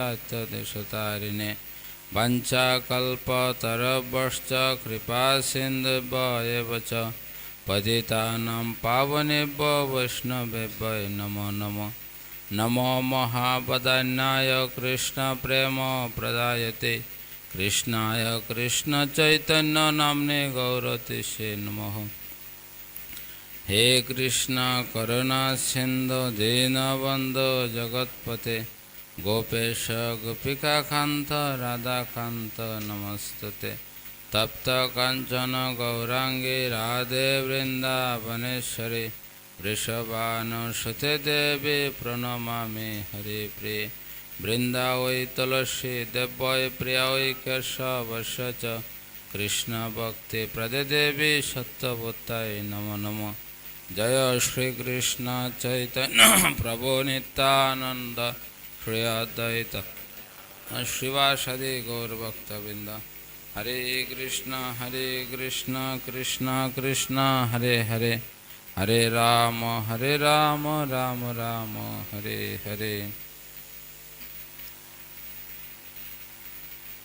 देशतारिणे वञ्चाकल्पतरवश्च कृपासिन्धुभ्य च पतितानां पावनेभ्यो वैष्णवेभ्यो नमो नमो नमो महावदान्याय कृष्णप्रेम प्रदायते कृष्णाय कृष्णचैतन्यनाम्ने गौरतिषे नमः हे कृष्ण करुणा सिन्धु दीनबन्धो जगत्पते गोपेश गोपिकान्त राधाकान्त नमस्तुते तप्तकाञ्चन गौराङ्गे राधे वृन्दावनेश्वरि वृषभानुसुते देवे प्रणमामि हरिप्रिये वृन्दावै तुलसी देव्यै प्रियायै केशवश्य च कृष्णभक्तिप्रदे देवी सत्यवताय नमो नमः जय श्रीकृष्ण चैतन्य प्रभो नित्यानन्द চৈতন্য প্রভু নিত্যানন্দ শ্রী অদ্বৈত শিবাসদি গৌরভক্তবৃন্দ হরে কৃষ্ণ হরে কৃষ্ণ কৃষ্ণ কৃষ্ণ হরে হরে হরে রাম হরে রাম রাম রাম হরে হরে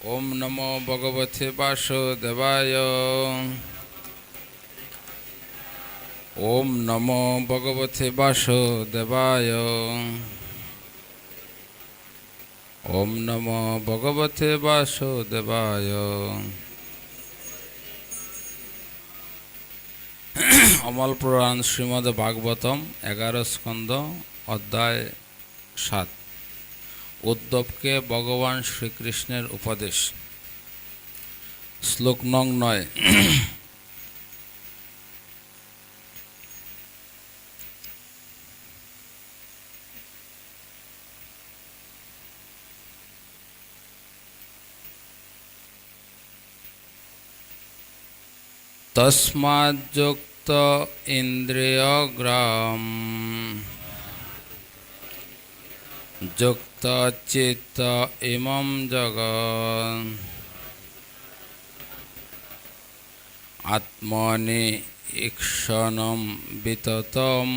ওম নমো ভগবতে বাসুদেবায় ওম নমো ভগবতে বাসুদেবায়। অমল পুরাণ শ্রীমদ ভাগবতম এগারো স্কন্দ অধ্যায় সাত। উদ্ধবকে ভগবান শ্রীকৃষ্ণের উপদেশ। শ্লোক নং নয়। তস্মাজ্জুক্ত ইন্দ্রিয়গ্রাম যুক্তচিত্ত ইমম জগৎ আত্মনি ঈক্ষণম বিততম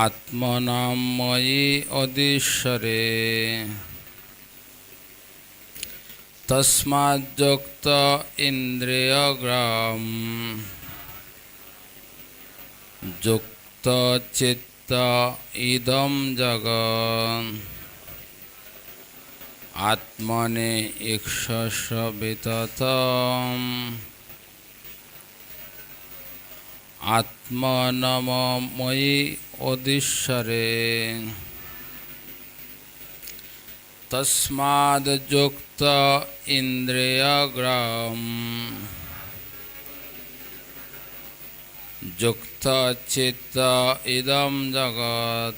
আত্মনাম ময়ি অদীশ্বরে তস্মাজ্জুক্ত ইন্দ্রিয়গ্রাম যুক্ত চিত্ত ইদম জগৎ আত্মনে ঈক্ষস বিততম আত্মনময়ী অদীশ্বরে তস্মাদ্যুক্ত ইন্দ্রিয়গ্রাম যুক্ত চিত্ত ইদম জগৎ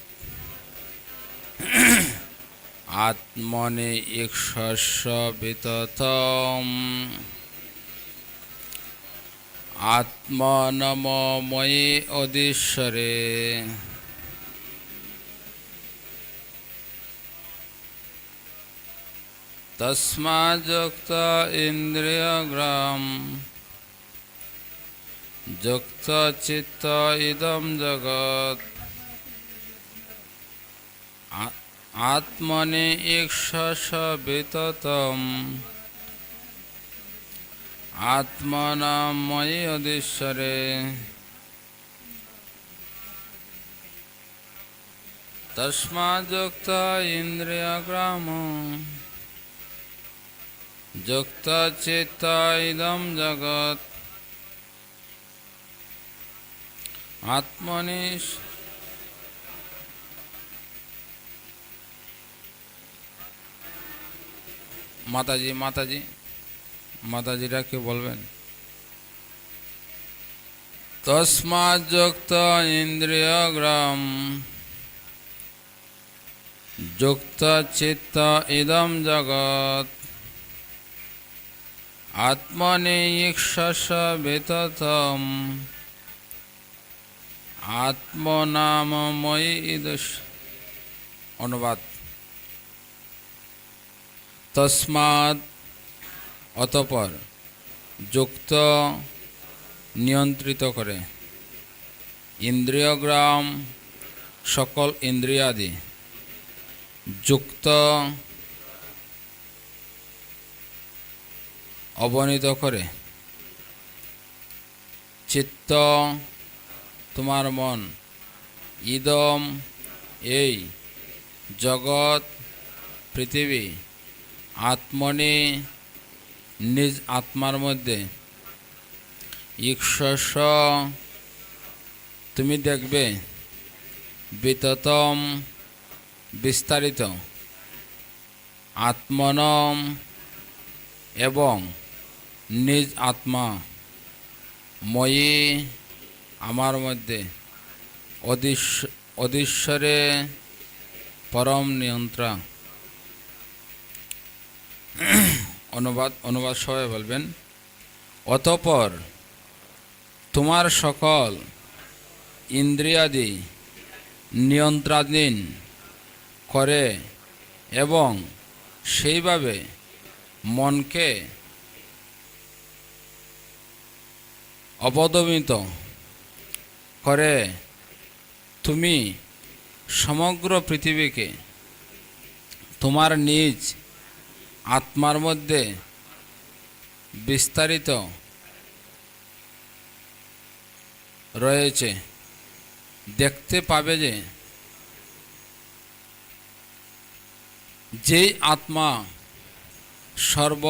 আত্মনি ঈক্ষস্ব বিততম আত্মনময়ী তস্মাযুক্ত ইন্দ্রিয়গ্রাম যুক্ত চিত্ত ইদম জগৎ আত্মনি ঈক্ষস বিততম আত্মনাময়ী অদীশ্বরে তস্মাযুক্ত ইন্দ্রিয়গ্রাম চিত্ত ইদম জগৎ। আত্মনি মাতাজি মাতাজি, মাতাজিরা কি বলবেন? তস্মাৎযুক্ত ইন্দ্রিয়গ্রাম। যুক্ত চিত্ত ইদম জগৎ। আত্মনি আত্মনামময়ী ইদুষ অনুবাদ। তস্মাৎ অতপর যুক্ত নিয়ন্ত্রিত করে। ইন্দ্রিয়গ্রাম সকল ইন্দ্রিয়াদি যুক্ত অবনীত করে। চিত্ত তোমার মন, ইদম এই জগৎ, পৃথিবী, আত্মনি নিজ আত্মার মধ্যে। ঈশ্বস তুমি দেখবে বিততম বিস্তারিত। আত্মনম এবং নিজ আত্মা ময়ী আমার মধ্যে অদৃশ্বরে পরম নিয়ন্ত্রণ অনুবাদ অনুবাদ সবাই বলবেন, অতপর তোমার সকল ইন্দ্রিয়াদি নিয়ন্ত্রণাধীন করে এবং সেইভাবে মনকে অবদমিত করে তুমি সমগ্র পৃথিবীকে তোমার নিজ আত্মার মধ্যে বিস্তারিত রয়েছে। দেখতে পাবে যে যেই আত্মা সর্ব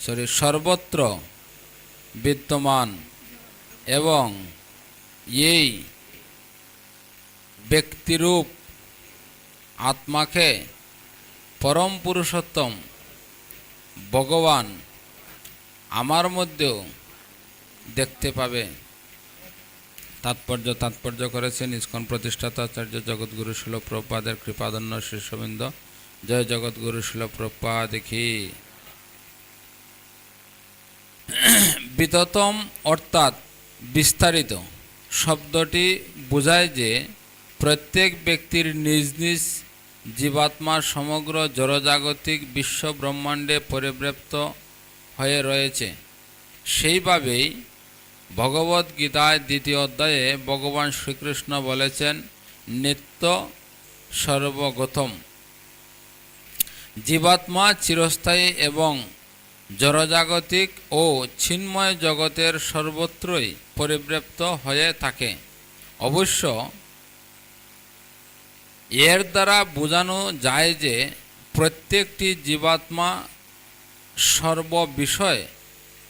সরি সর্বত্র বিদ্যমান এবং এই ব্যক্তিরূপ আত্মাকে পরম পুরুষোত্তম ভগবান আমার মধ্যেও দেখতে পাবে। তাৎপর্য তাৎপর্য করেছেন ইস্কন প্রতিষ্ঠাতা আচার্য জগৎগুরু শিল প্রপাদের কৃপাদন্য শীর্ষবৃন্দ জয় জগৎগুরু শিল দেখি। বিততম অর্থাৎ বিস্তারিত। শব্দটি বোঝায় যে প্রত্যেক ব্যক্তির নিজ নিজ জীবাত্মা সমগ্র জড়জাগতিক বিশ্ব ব্রহ্মাণ্ডে পরিব্যাপ্ত হয়ে রয়েছে। সেইভাবেই ভগবদ গীতায় দ্বিতীয় অধ্যায়ে ভগবান শ্রীকৃষ্ণ বলেছেন, নিত্য সর্বগতম। জীবাত্মা চিরস্থায়ী এবং জড়জাগতিক ও ছিন্ময় জগতের সর্বত্রই পরিব্যাপ্ত হয়ে থাকে। অবশ্য এর দ্বারা বোঝানো যায় যে প্রত্যেকটি জীবাত্মা সর্ববিষয়ে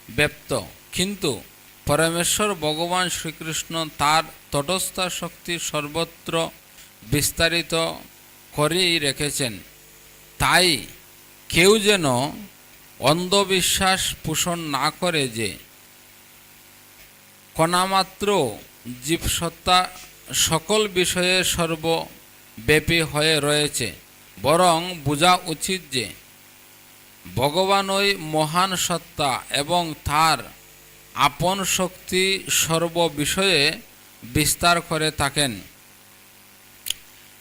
ব্যপ্ত কিন্তু পরমেশ্বর ভগবান শ্রীকৃষ্ণ তার তটস্থা শক্তি সর্বত্র বিস্তারিত করেই রেখেছেন। তাই কেউ যেন অন্ধবিশ্বাস পোষণ না করে যে কণামাত্র জীবসত্তা সকল বিষয়ে সর্বব্যাপী হয়ে রয়েছে, বরং বোঝা উচিত যে ভগবান ওই মহান সত্তা এবং তার আপন শক্তি সর্ববিষয়ে বিস্তার করে থাকেন।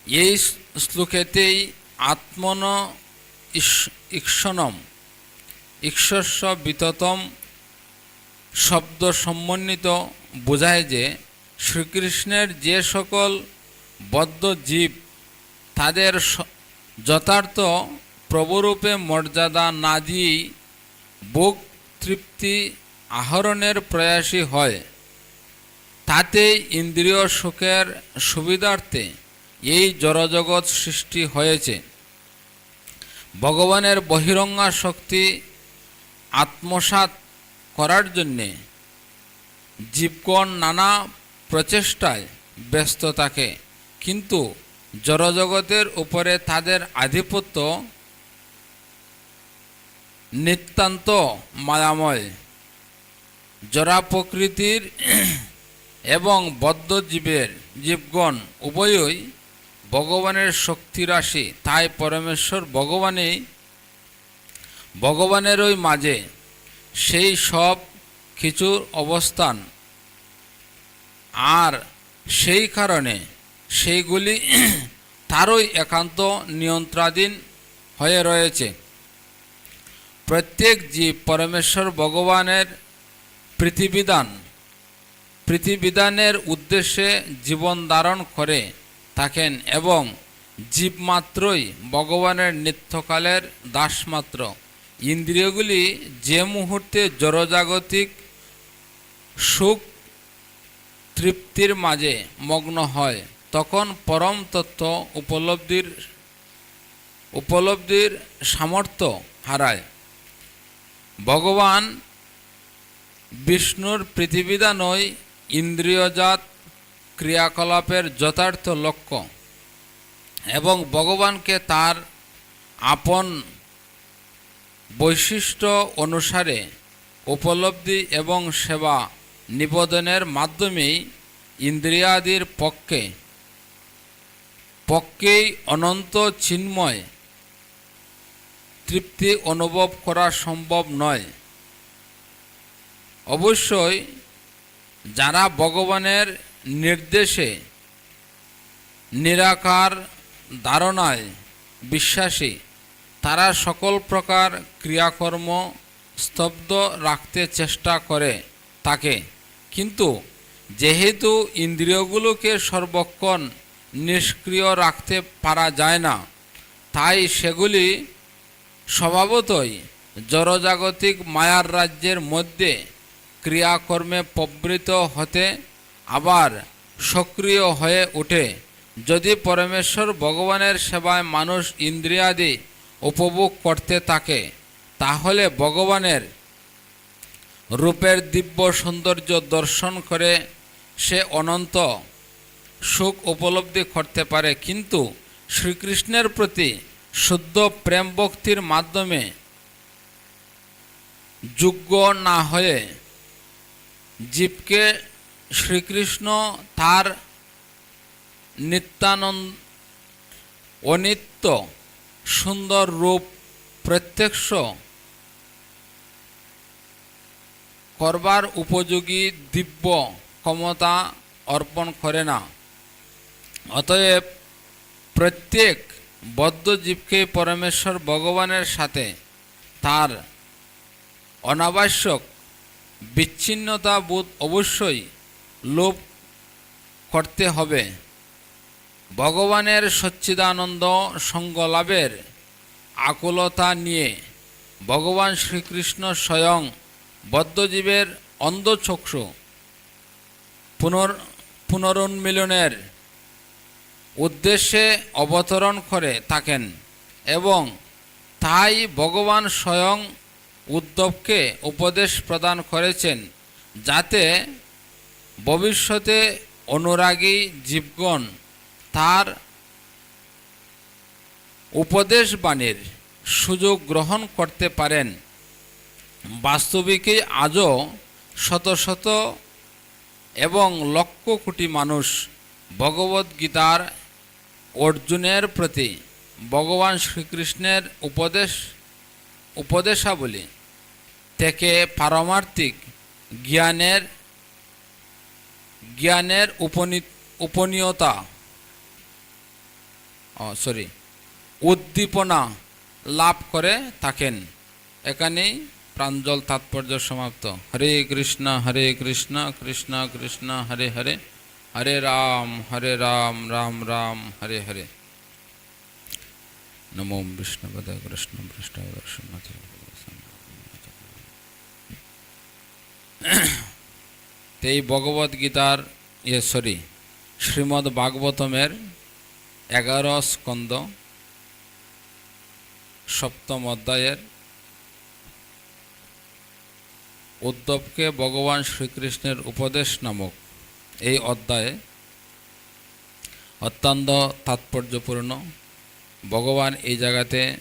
এই শ্লোকেতেই আত্মন ঈক্ষণম ঈশ্বস্য বিততম শব্দ সমন্বিত বোঝায় যে শ্রীকৃষ্ণের যে সকল বদ্ধ জীব, তাদের যথার্থ প্রভুরূপে মর্যাদা না দিয়েই ভোগ তৃপ্তি আহরণের প্রয়াসী হয়। তাতে ইন্দ্রিয় সুখের সুবিধার্থে এই জড়জগৎ সৃষ্টি হয়েছে। ভগবানের বহিরঙ্গা শক্তি আত্মসাত করার জন্যে জীবগণ নানা প্রচেষ্টায় ব্যস্ত থাকে। কিন্তু জড়জগতের উপরে তাদের আধিপত্য নিতান্ত মায়াময়। জরা প্রকৃতির এবং বদ্ধ জীবের জীবগণ উভয়ই ভগবানের শক্তিরাশি। তাই পরমেশ্বর ভগবানেই ভগবানের ওই মাঝে সেই সব কিছুর অবস্থান। আর সেই কারণে সেইগুলি তারই একান্ত নিয়ন্ত্রাধীন হয়ে রয়েছে। প্রত্যেক জীব পরমেশ্বর ভগবানের পৃথিবীদান পৃথিবীদানের উদ্দেশ্যে জীবন ধারণ করে থাকেন এবং জীব মাত্রই ভগবানের নিত্যকালের দাসমাত্র। ইন্দ্রিয়গুলি যে মুহূর্তে জড়জাগতিক সুখ তৃপ্তির মাঝে মগ্ন হয়, তখন পরম তত্ত্ব উপলব্ধির উপলব্ধির সামর্থ্য হারায়। ভগবান বিষ্ণুর পৃথিবীদানই ইন্দ্রিয়জাত ক্রিয়াকলাপের যথার্থ লক্ষ্য এবং ভগবানকে তার আপন বৈশিষ্ট্য অনুসারে উপলব্ধি এবং সেবা নিবেদনের মাধ্যমেই ইন্দ্রিয়াদির পক্ষে, পক্ষেই অনন্ত চিন্ময়, তৃপ্তি অনুভব করা সম্ভব নয়। অবশ্যই যারা ভগবানের নির্দেশে নিরাকার, ধারণায় বিশ্বাসী তারা সকল প্রকার ক্রিয়াকর্ম স্তব্ধ রাখতে চেষ্টা করে তাকে কিন্তু যেহেতু ইন্দ্রিয়গুলোকে সর্বক্ষণ নিষ্ক্রিয় রাখতে পারা যায় না, তাই সেগুলি স্বভাবতই জড়জাগতিক মায়ার রাজ্যের মধ্যে ক্রিয়াকর্মে প্রবৃত হতে আবার সক্রিয় হয়ে ওঠে। যদি পরমেশ্বর ভগবানের সেবায় মানুষ ইন্দ্রিয়াদি উপভোগ করতে থাকে, তাহলে ভগবানের রূপের দিব্য সৌন্দর্য দর্শন করে সে অনন্ত সুখ উপলব্ধি করতে পারে। কিন্তু শ্রীকৃষ্ণের প্রতি শুদ্ধ প্রেম ভক্তির মাধ্যমে যোগ্য না হয়ে জীবকে শ্রীকৃষ্ণ তার নিত্যানন্দ, অনিত্য সুন্দর রূপ প্রত্যক্ষ করবার উপযোগী দিব্য ক্ষমতা অর্পণ করে না। অতএব প্রত্যেক বদ্ধজীবকে পরমেশ্বর ভগবানের সাথে তার অনাবশ্যক বিচ্ছিন্নতা বোধ অবশ্যই লোভ করতে হবে। ভগবানের সচ্চিদানন্দ সঙ্গলাভের আকুলতা নিয়ে ভগবান শ্রীকৃষ্ণ স্বয়ং বদ্ধজীবের অন্ধচক্ষু পুনর পুনরুন্মিলনের উদ্দেশ্যে অবতরণ করে থাকেন এবং তাই ভগবান স্বয়ং উদ্ধবকে উপদেশ প্রদান করেছেন যাতে ভবিষ্যতে অনুরাগী জীবগণ তার উপদেশ বাণীর সুযোগ গ্রহণ করতে পারেন। বাস্তবিকই আজও শত শত এবং লক্ষ কোটি মানুষ ভগবদ্গীতার অর্জুনের প্রতি ভগবান শ্রীকৃষ্ণের উপদেশ, উপদেশাবলী থেকে পারমার্থিক জ্ঞানের জ্ঞানের উপনি, উপনীয়তা সরি উদ্দীপনা লাভ করে থাকেন। এখানেই প্রাঞ্জল তাৎপর্য সমাপ্ত। হরে কৃষ্ণ হরে কৃষ্ণ কৃষ্ণ কৃষ্ণ, হরে হরে হরে রাম হরে রাম রাম রাম, হরে হরে। নমো বিষ্ণুপদ কৃষ্ণ পৃষ্ঠ এই ভগবদ গীতার ইয়ে সরি শ্রীমদ্ ভাগবতমের এগারো স্কন্দ সপ্তম অধ্যায়ের। উদ্ধবকে ভগবান শ্রীকৃষ্ণের উপদেশ নামক এই অধ্যায়ে অত্যন্ত তাৎপর্যপূর্ণ ভগবান এই জায়গাতে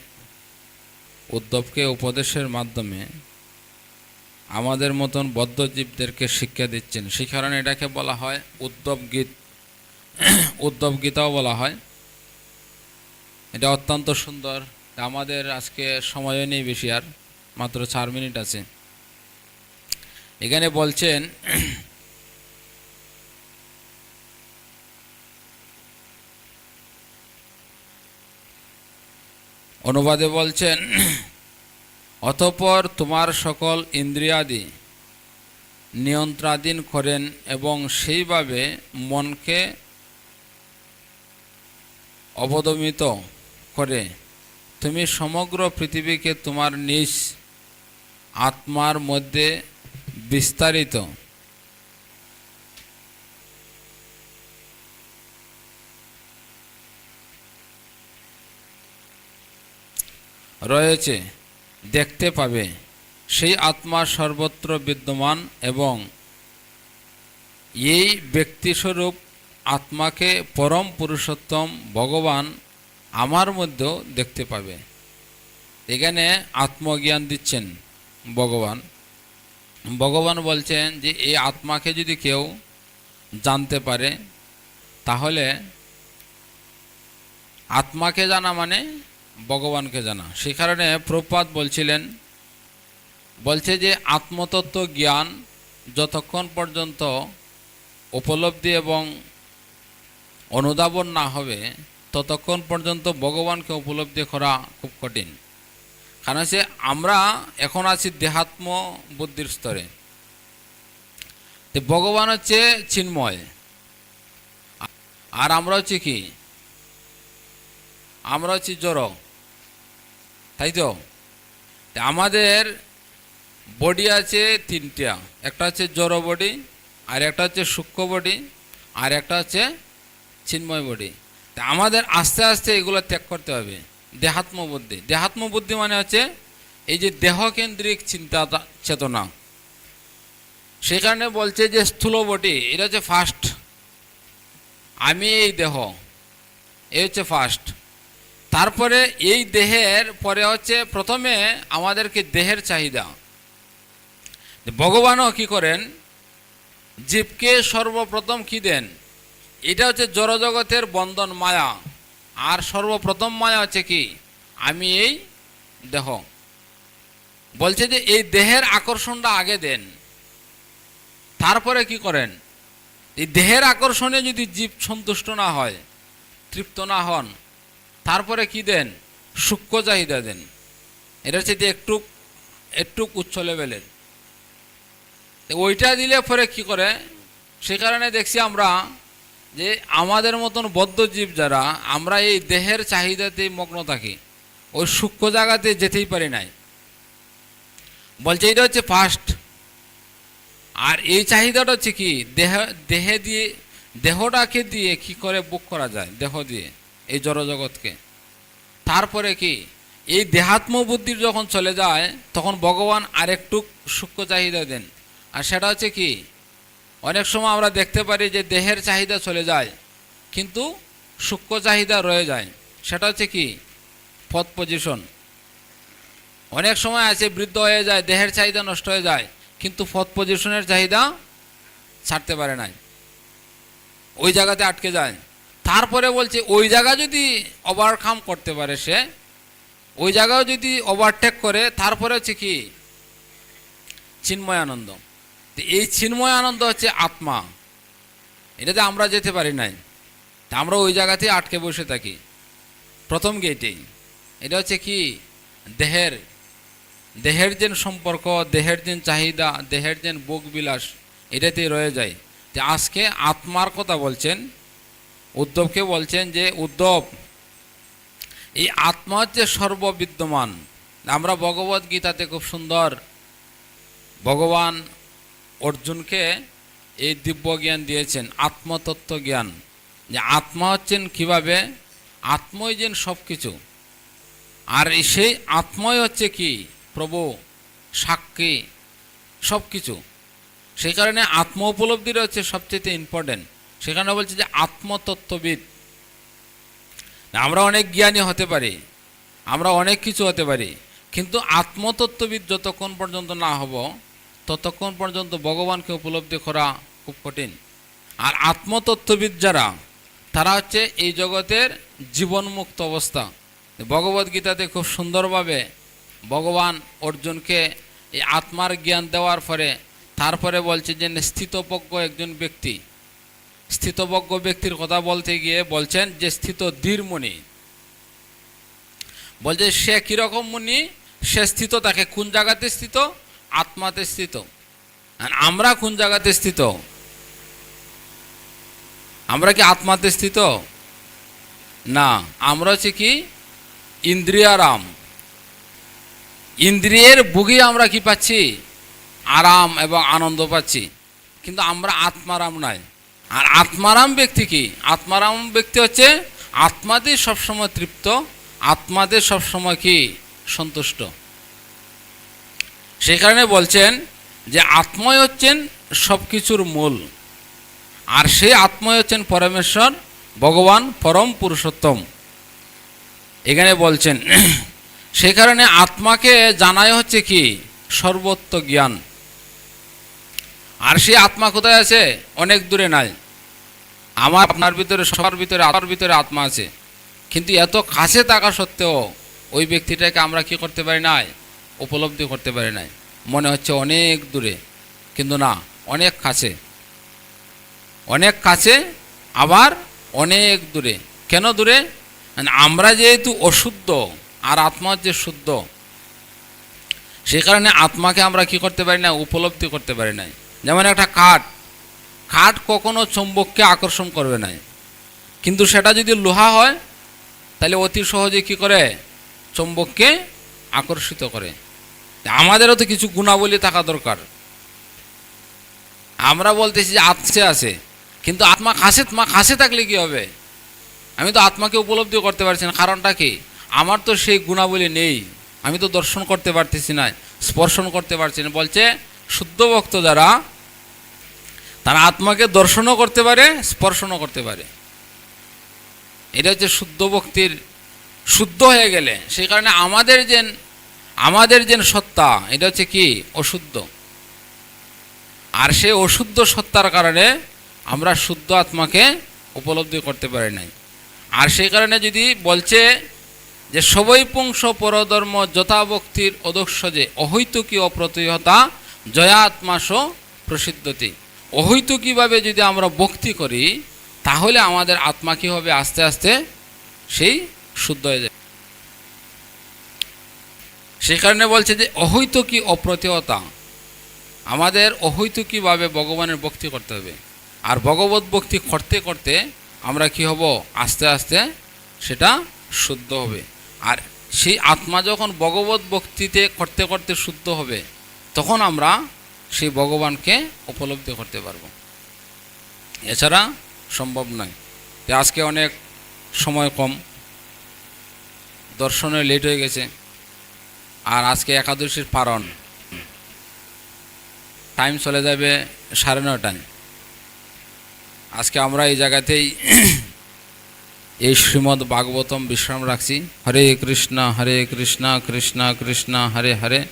উদ্ধবকে উপদেশের মাধ্যমে আমাদের মতন বদ্ধজীবদেরকে শিক্ষা দিচ্ছেন। সেই কারণে এটাকে বলা হয় উদ্ধব গীত উদ্ধব গীতাও বলা হয় এটা অত্যন্ত সুন্দর। আমাদের আজকে সময়ও নেই বেশি আর, মাত্র চার মিনিট আছে। এখানে বলছেন, অনুবাদে বলছেন, অতপর তোমার সকল ইন্দ্রিয়াদি নিয়ন্ত্রাধীন করেন এবং সেইভাবে মনকে অবদমিত করে, তুমি সমগ্র পৃথিবীকে তোমার নিজ আত্মার মধ্যে বিস্তারিত। রয়েছে, দেখতে পাবে, সেই আত্মা সর্বত্র বিদ্যমান এবং এই ব্যক্তিস্বরূপ আত্মাকে পরম পুরুষোত্তম ভগবান আমার মধ্যেও দেখতে পাবে। এখানে আত্মজ্ঞান দিচ্ছেন ভগবান। ভগবান বলছেন যে, এই আত্মাকে যদি কেউ জানতে পারে, তাহলে আত্মাকে জানা মানে ভগবানকে জানা। সেই কারণে প্রপাত বলছিলেন, বলছে যে, আত্মতত্ত্ব জ্ঞান যতক্ষণ পর্যন্ত উপলব্ধি এবং অনুধাবন না হবে ততক্ষণ পর্যন্ত ভগবানকে উপলব্ধি করা খুব কঠিন। কারণ সে আমরা এখন আছি দেহাত্ম বুদ্ধির স্তরে। তো ভগবান হচ্ছে চিন্ময়। আর আমরা হচ্ছে কি? আমরা হচ্ছি জড়। তাই তো? আমাদের বডি আছে তিনটা। একটা হচ্ছে জড় বডি আর একটা হচ্ছে সূক্ষ্ম বডি আর একটা হচ্ছে চিন্ময় বডি তা আমাদের আস্তে আস্তে এগুলো ত্যাগ করতে হবে। দেহাত্ম বুদ্ধি দেহাত্ম বুদ্ধি মানে হচ্ছে এই যে দেহকেন্দ্রিক চিন্তা চেতনা। সেখানে বলছে যে স্থূল বডি এটা হচ্ছে ফার্স্ট আমি এই দেহ এই হচ্ছে ফার্স্ট তারপরে এই দেহের পরে হচ্ছে প্রথমে আমাদেরকে দেহের চাহিদা। ভগবানও কি করেন? জীবকে সর্বপ্রথম কি দেন? এটা হচ্ছে জড়জগতের বন্ধন মায়া। আর সর্বপ্রথম মায়া হচ্ছে কি? আমি এই দেহ। বলছে যে এই দেহের আকর্ষণটা আগে দেন। তারপরে কি করেন? এই দেহের আকর্ষণে যদি জীব সন্তুষ্ট না হয়, তৃপ্ত না হন, তারপরে কি দেন? সূক্ষ্ম চাহিদা দেন। এটা হচ্ছে যে একটু একটু উচ্চ লেভেলের। ওইটা দিলে পরে কি করে? সে কারণে দেখছি আমরা যে আমাদের মতন বদ্ধজীব যারা, আমরা এই দেহের চাহিদাতে মগ্ন থাকি। ওই সূক্ষ্ম জায়গাতে যেতেই পারি নাই। বলছে এটা হচ্ছে ফার্স্ট আর এই চাহিদাটা হচ্ছে কি? দেহ, দেহে দিয়ে, দেহটাকে দিয়ে কি করে বুক করা যায়? দেহ দিয়ে, এই জড়জগৎকে। তারপরে কি? এই দেহাত্ম বুদ্ধির যখন চলে যায়, তখন ভগবান আরেকটু সূক্ষ্ম চাহিদা দেন। আর সেটা হচ্ছে কি? অনেক সময় আমরা দেখতে পারি যে দেহের চাহিদা চলে যায়, কিন্তু সূক্ষ্ম চাহিদা রয়ে যায়। সেটা হচ্ছে কি? পথ পজিশন অনেক সময় আছে বৃদ্ধ হয়ে যায়, দেহের চাহিদা নষ্ট হয়ে যায়, কিন্তু পথ পজিশনের চাহিদা ছাড়তে পারে নাই। ওই জায়গাতে আটকে যায়। তারপরে বলছে, ওই জায়গা যদি ওভারকাম করতে পারে সে, ওই জায়গাও যদি ওভারটেক করে, তারপরে হচ্ছে কি? চিন্ময় আনন্দ। তো এই চিন্ময় আনন্দ হচ্ছে আত্মা। এটাতে আমরা যেতে পারি নাই। তা আমরা ওই জায়গাতেই আটকে বসে থাকি। প্রথম গেটেই। এটা হচ্ছে কি? দেহের দেহের যেন সম্পর্ক, দেহের যেন চাহিদা, দেহের যেন বিলাস এটাতেই রয়ে যায়। যে আজকে আত্মার কথা বলছেন, উদ্ধবকে বলছেন যে, উদ্ধব, এই আত্মা হচ্ছে সর্ববিদ্যমান। আমরা ভগবত গীতাতে খুব সুন্দর, ভগবান অর্জুনকে এই দিব্য জ্ঞান দিয়েছেন আত্মতত্ত্ব জ্ঞান যে আত্মা হচ্ছেন কীভাবে? আত্মই যেন সব কিছু আর সেই আত্মই হচ্ছে কি? প্রভু, সাক্ষী সব কিছু সেই কারণে আত্ম উপলব্ধির হচ্ছে সবচেয়ে ইম্পর্টেন্ট সেখানে বলছে যে আত্মতত্ত্ববিদ। আমরা অনেক জ্ঞানী হতে পারি, আমরা অনেক কিছু হতে পারি, কিন্তু আত্মতত্ত্ববিদ যতক্ষণ পর্যন্ত না হব ততক্ষণ পর্যন্ত ভগবানকে উপলব্ধি করা খুব কঠিন। আর আত্মতত্ত্ববিদ যারা তারা হচ্ছে এই জগতের জীবনমুক্ত অবস্থা। ভগবদ্গীতাতে খুব সুন্দরভাবে ভগবান অর্জুনকে এই আত্মার জ্ঞান দেওয়ার পরে, তারপরে বলছে যে স্থিতপজ্ঞ একজন ব্যক্তি। স্থিতপজ্ঞ ব্যক্তির কথা বলতে গিয়ে বলছেন যে স্থিত ধীর মুনি। বলছে সে কীরকম মুনি? সে স্থিত, তাকে কোন জায়গাতে স্থিত? আত্মাতে স্থিত। আমরা কোন জায়গাতে স্থিত? আমরা কি আত্মাতে স্থিত? না, আমরা হচ্ছে কি ইন্দ্রিয়ারাম। ইন্দ্রিয়ের বুকে আমরা কি পাচ্ছি? আরাম এবং আনন্দ পাচ্ছি। কিন্তু আমরা আত্মারাম নাই। আর আত্মারাম ব্যক্তি কি? আত্মারাম ব্যক্তি হচ্ছে আত্মাদের সবসময় তৃপ্ত আত্মাদের সবসময় কি? সন্তুষ্ট। সেই কারণে বলছেন যে আত্মাই হচ্ছেন সব কিছুর মূল। আর সেই আত্মাই হচ্ছেন পরমেশ্বর, ভগবান পরম পুরুষোত্তম। এখানে বলছেন, সেই কারণে আত্মাকে জানাই হচ্ছে কি? সর্বত্র জ্ঞান। আর সেই আত্মা কোথায় আছে? অনেক দূরে নাই। আমার আপনার ভিতরে, সবার ভিতরে আমার ভিতরে আত্মা আছে। কিন্তু এত কাছে থাকা সত্ত্বেও ওই ব্যক্তিটাকে আমরা কি করতে পারি নাই? উপলব্ধি করতে পারি নাই। মনে হচ্ছে অনেক দূরে, কিন্তু না, অনেক কাছে। অনেক কাছে, আবার অনেক দূরে। কেন দূরে? আমরা যেহেতু অশুদ্ধ আর আত্মা যে শুদ্ধ, সে কারণে আত্মাকে আমরা কি করতে পারি না, উপলব্ধি করতে পারি নাই। যেমন একটা কাঠ কাঠ কখনো চুম্বককে আকর্ষণ করবে না কিন্তু সেটা যদি লোহা হয়, তাহলে অতি সহজে কি করে? চুম্বককে আকর্ষিত করে। আমাদেরও তো কিছু গুণাবলী থাকা দরকার। আমরা বলতেছি যে আত্মে আছে, কিন্তু আত্মা কাছে মা কাছে থাকলে কি হবে? আমি তো আত্মাকে উপলব্ধি করতে পারছি না, কারণটা কি? আমার তো সেই গুণাবলী নেই, আমি তো দর্শন করতে পারতেছি না, স্পর্শন করতে পারছি না। বলছে, শুদ্ধ ভক্ত যারা, তারা আত্মাকে দর্শনও করতে পারে, স্পর্শনও করতে পারে। এটা হচ্ছে শুদ্ধ ভক্তির, শুদ্ধ হয়ে গেলে। সেই কারণে আমাদের যে আমাদের যে সত্তা, এটা হচ্ছে কি? অশুদ্ধ। আর সে অশুদ্ধ সত্তার কারণে আমরা শুদ্ধ আত্মাকে উপলব্ধি করতে পারি নাই। আর সেই কারণে যদি বলছে যে সবই পুংস পরধর্ম যথাভক্তির অদস্য যে অহৈতুকী অপ্রতিহতা জয়াত্মাস প্রসিদ্ধতি। অহৈতুকীভাবে যদি আমরা ভক্তি করি, তাহলে আমাদের আত্মা কী হবে? আস্তে আস্তে সেই শুদ্ধ হয়ে যায় সেই কারণে বলছে যে অহৈতুকী অপ্রতিহতা। আমাদের অহৈতুকীভাবে ভগবানের ভক্তি করতে হবে। আর ভগবত ভক্তি করতে করতে আমরা কি হব? আস্তে আস্তে সেটা শুদ্ধ হবে। আর সেই আত্মা যখন ভগবত ভক্তিতে করতে করতে শুদ্ধ হবে, তখন আমরা সেই ভগবানকে উপলব্ধি করতে পারব। এছাড়া সম্ভব নয়। আজকে অনেক সময় কম। দর্শনে লেট হয়ে গেছে। আর আজকে একাদশীর পারণ। টাইম চলে যাবে সাড়ে নটায় আজকে আমরা এই জায়গাতেই এই শ্রীমদ ভাগবতম বিশ্রাম রাখছি। হরে কৃষ্ণ হরে কৃষ্ণ কৃষ্ণ কৃষ্ণ, হরে হরে।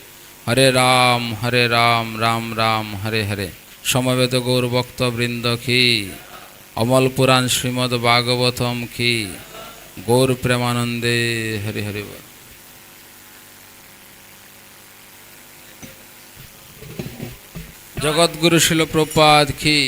হরে রাম হরে রাম রাম রাম, হরে হরে। সমবেত গৌর ভক্তবৃন্দ কি? অমল পুরাণ শ্রীমদ ভাগবতম কি? গৌর প্রেমানন্দে হরে হরে বল। জগৎগুরু শিল প্রপাদ কি?